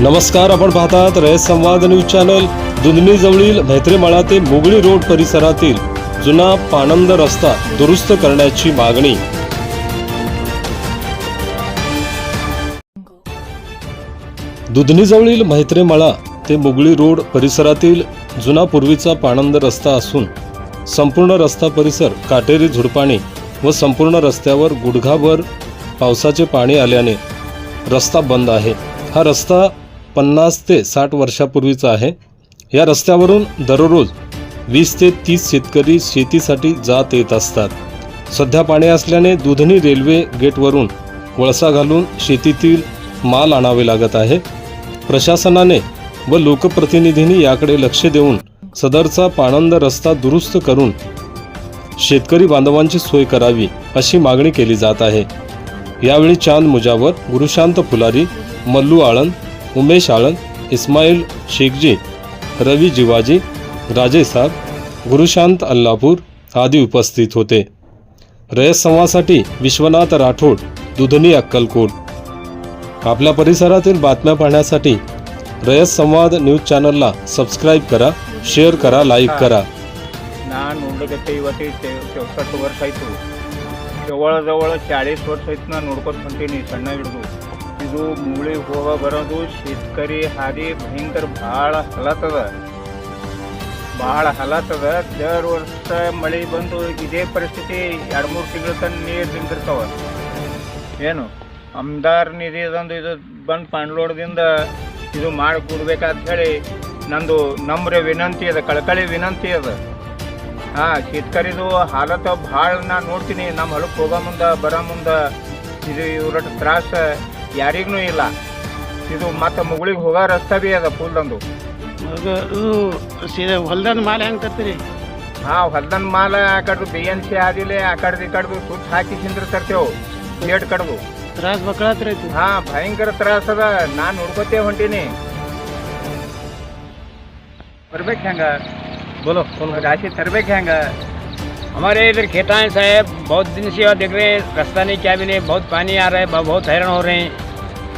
नमस्कार आपण पाहतात रयत संवाद न्यूज चॅनल. दुधनी जवळील ते मुगळी रोड परिसरातील जुना पाणंद रस्ता दुरुस्त करण्याची मागणी. दुधनी जवळील ते मुगळी रोड परिसरातील जुना पूर्वीचा पाणंद रस्ता असून संपूर्ण रस्ता परिसर काटेरी झुडपाणी व संपूर्ण रस्त्यावर गुडघाभर पावसाचे पाणी आल्याने रस्ता बंद आहे. हा रस्ता पन्नास ते साठ वर्षापूर्वीचा आहे. या रस्त्यावरून दररोज वीस ते तीस शेतकरी शेतीसाठी जात येत असतात. सध्या पाणी असल्याने दुधनी रेल्वे गेटवरून वळसा घालून शेतीतील माल आणावे लागत आहे. प्रशासनाने व लोकप्रतिनिधींनी याकडे लक्ष देऊन सदरचा पाणंद रस्ता दुरुस्त करून शेतकरी बांधवांची सोय करावी अशी मागणी केली जात आहे. यावेळी चांद मुजावर गुरुशांत फुलारी मल्लू आळंद उमेश आळंद इस्माईल शेखजी रवी जिवाजी राजे साग गुरुशांत अल्लापूर आदी उपस्थित होते रयत संवासाठी विश्वनाथ राठोड दुधनी अक्कलकोट आपल्या परिसरातील बातम्या पाहण्यासाठी रयत संवाद न्यूज चॅनलला सबस्क्राईब करा शेअर करा लाईक करा ನಾನು ನೋಡ್ಲಿಕ್ಕೆ ಇವತ್ತು ಚೌಸಟ್ಟು ವರ್ಷ ಆಯಿತು ಜವಳ ಜವಳ ಚಾಳೀಸ್ ವರ್ಷ ಆಯ್ತು ನಾನು ನೋಡ್ಕೊತ ಹೊಂಟೀನಿ ಸಣ್ಣ ಹಿಡಿದು ಇದು ಮೂಳೆ ಹೋಗ ಬರೋದು ಶೇತಕರಿ ಹಾದಿ ಭಯಂಕರ ಭಾಳ ಹಲತದ. ಭಾಳ ಹಲತದ. ದರ್ ವರ್ಷ ಮಳೆ ಬಂದು ಇದೇ ಪರಿಸ್ಥಿತಿ ಎರಡು ಮೂರು ತಿಂಗಳ ತನಕ ನೀರು ನಿಂತಿರ್ತಾವ ಏನು? ಅಮ್ದಾರ್ ನಿಧಿ ಅದೊಂದು ಇದು ಬಂದು ಪಾಂಡ್ಲೋಡದಿಂದ ಇದು ಮಾಡಿ ಕೊಡ್ಬೇಕಂತ ಹೇಳಿ ನಂದು ನಮ್ರ ವಿನಂತಿ ಅದ, ಕಳಕಳಿ ವಿನಂತಿ ಅದ. ಹಾಂ, ಶೇತಕರಿದು ಹಾಲತ ಭಾಳ ನಾ ನೋಡ್ತೀನಿ. ನಮ್ಮ ಹೊಲಕ್ಕೆ ಹೋಗೋ ಮುಂದೆ, ಬರೋ ಮುಂದೆ ಇದು ಇವ್ರಟ್ ತ್ರಾಸ ಯಾರಿಗೂ ಇಲ್ಲ ಇದು ಮತ್ತು ಮುಗುಳಿಗೆ ಹೋಗೋ ರಸ್ತೆ ಭೀ ಅದ ಫುಲ್ದೊಂದು ಅದು ಇದು ಸೀದಾ ಹೊಲ್ದಾನ ಮಾಲೆ ಹೆಂಗೆ ತರ್ತೀರಿ ಹಾಂ ಹೊಲ್ದನ್ ಮಾಲ ಆ ಕಡ್ದು ಬಿ ಎನ್ ಸಿ ಆದಿಲೆ ಆ ಕಡ್ದು ಈ ಕಡ್ದು ಸುತ್ತ ಹಾಕಿ ಸಿಂದ್ರ ತರ್ತೇವೆ ಗೇಟ್ ಕಡ್ದು ತ್ರಾಸ ಬಕ್ಕಳತ್ರ ಐತಿ ಹಾಂ ಭಯಂಕರ ತ್ರಾಸ ಅದ ನಾನು ನೋಡ್ಕೊತೇ ಹೊಂಟೀನಿ ಬರ್ಬೇಕು ಹೆಂಗ बोलो राशि तरबेक हैंगा हमारे इधर खेता है साहब बहुत दिन से और देख रहे हैं रास्ता नहीं क्या भी नहीं बहुत पानी आ रहा है ब- बहुत हैरान हो रहे हैं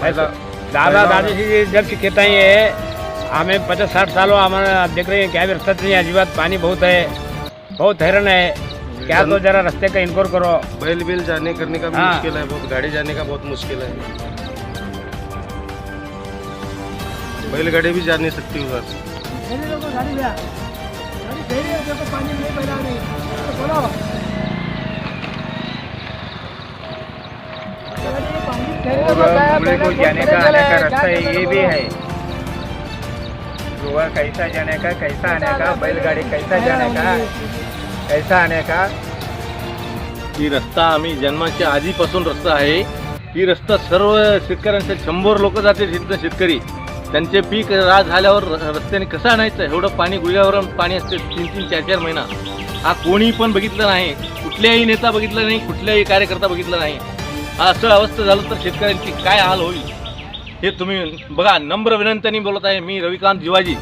दादा दादी से जब से खेता ही है हमें पचास साठ सालों हमारा देख रहे हैं क्या भी रास्ता नहीं अजीबात पानी बहुत है बहुत हैरान है क्या तो जरा रास्ते का इनकोर करो बैल बिल जाने करने का भी हाँ। मुश्किल है बहुत गाड़ी जाने का बहुत मुश्किल है बैलगाड़ी भी जा नहीं सकती उधर और मुंबई को जाने का आने का रास्ता ये भी है गोवा कैसा जाने का कैसा आने का बैलगाड़ी कैसा जाने का कैसा आने का? ही रस्ता आम्ही जन्माच्या आधीपासून रस्ता आहे. ही रस्ता सर्व शेतकऱ्यांचे शंभर लोक जाते तिथं शेतकरी. त्यांचे पीक राज झाल्यावर रस्त्याने कसं आणायचं? एवढं पाणी गुडघ्यावर पाणी असते तीन तीन चार चार महिना. हा कोणी पण बघितलं नाही. कुठल्याही नेता बघितला नाही कुठल्याही कार्यकर्ता बघितला नाही. असं अवस्था झालं तर शेतकऱ्यांची काय हाल होईल? हे तुम्ही बघा नम्र विनंतीने बोलत आहे मी रविकांत जिवाजी.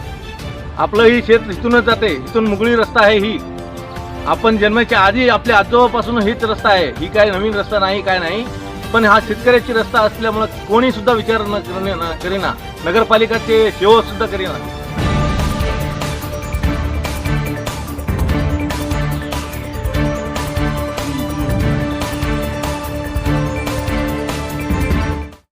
आपलं ही शेत इथूनच जाते इथून मुगळी रस्ता आहे ही. आपण जन्माच्या आधी आपल्या आजोबापासून हीच रस्ता आहे. ही काय नवीन रस्ता नाही काय नाही. पण हा शेतकऱ्याची रस्ता असल्यामुळं कोणी सुद्धा विचार न करणे- न- करेना. नगरपालिकाचे सेवक सुद्धा करेना.